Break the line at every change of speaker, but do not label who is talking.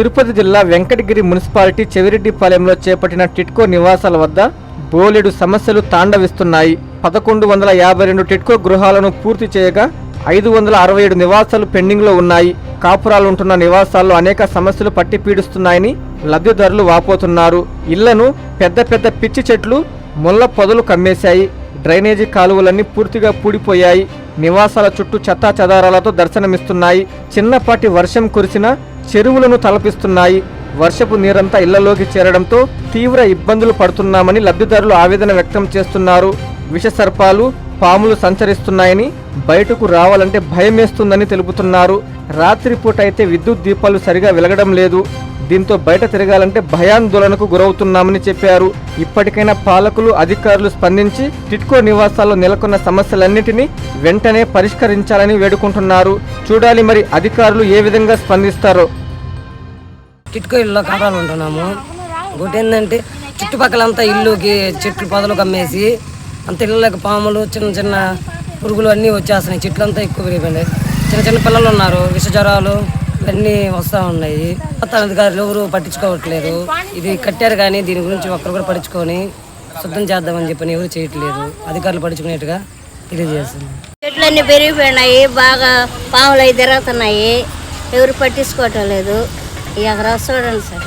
తిరుపతి జిల్లా వెంకటగిరి మున్సిపాలిటీ చెవిరెడ్డిపాలెంలో చేపట్టిన టిట్కో నివాసాల వద్ద బోలెడు సమస్యలు తాండవిస్తున్నాయి. పదకొండు వందల యాభై రెండు టిట్కో గృహాలను పూర్తి చేయగా ఐదు వందల అరవై ఏడు నివాసాలు పెండింగ్లో ఉన్నాయి. కాపురాలుంటున్న నివాసాల్లో అనేక సమస్యలు పట్టి పీడిస్తున్నాయని లబ్ధిదారులు వాపోతున్నారు. ఇళ్ళను పెద్ద పెద్ద పిచ్చి చెట్లు ముళ్ళ పొదలు కమ్మేశాయి. డ్రైనేజీ కాలువలన్నీ పూర్తిగా పూడిపోయాయి. నివాసాల చుట్టూ చెత్తా చెదారాలతో దర్శనమిస్తున్నాయి. చిన్నపాటి వర్షం కురిసినా చెరువులను తలపిస్తున్నాయి. వర్షపు నీరంతా ఇళ్ళలోకి చేరడంతో తీవ్ర ఇబ్బందులు పడుతున్నామని లబ్ధిదారులు ఆవేదన వ్యక్తం చేస్తున్నారు. విషసర్పాలు పాములు సంచరిస్తున్నాయని బయటకు రావాలంటే భయమేస్తుందని తెలుపుతున్నారు. రాత్రిపూట అయితే విద్యుత్ దీపాలు సరిగా వెలగడం లేదు. దీంతో బయట తిరగాలంటే భయాందోళనకు గురవుతున్నామని చెప్పారు. ఇప్పటికైనా పాలకులు అధికారులు స్పందించి టిట్కో నివాసాల్లో నెలకొన్న సమస్యలన్నింటినీ వెంటనే పరిష్కరించాలని వేడుకుంటున్నారు. చూడాలి మరి అధికారులు ఏ విధంగా స్పందిస్తారో.
టిట్కో ఇల్లు కావాలంటున్నాము ఇంకోటి ఏంటంటే చుట్టుపక్కలంతా ఇల్లుకి చెట్లు పొదలు కమ్మేసి అంత ఇళ్ళకి పాములు చిన్న చిన్న పురుగులు అన్నీ వచ్చేస్తున్నాయి. చెట్లు అంతా ఎక్కువ పెరిగిపోయినాయి. చిన్న చిన్న పిల్లలు ఉన్నారు. విష జ్వరాలు అన్నీ వస్తూ ఉన్నాయి. కొత్త అధికారులు ఎవరు పట్టించుకోవట్లేదు. ఇది కట్టారు కానీ దీని గురించి ఒక్కరు కూడా పట్టించుకొని శుద్ధం చేద్దామని చెప్పని ఎవరు చేయట్లేదు. అధికారులు పట్టించుకునేట్టుగా తెలియజేస్తుంది.
చెట్లన్నీ పెరిగిపోయినాయి బాగా పాములు అవి తిరుగుతున్నాయి. ఎవరు పట్టించుకోవటం లేదు. ఇక అక్కడ చూడండి సార్.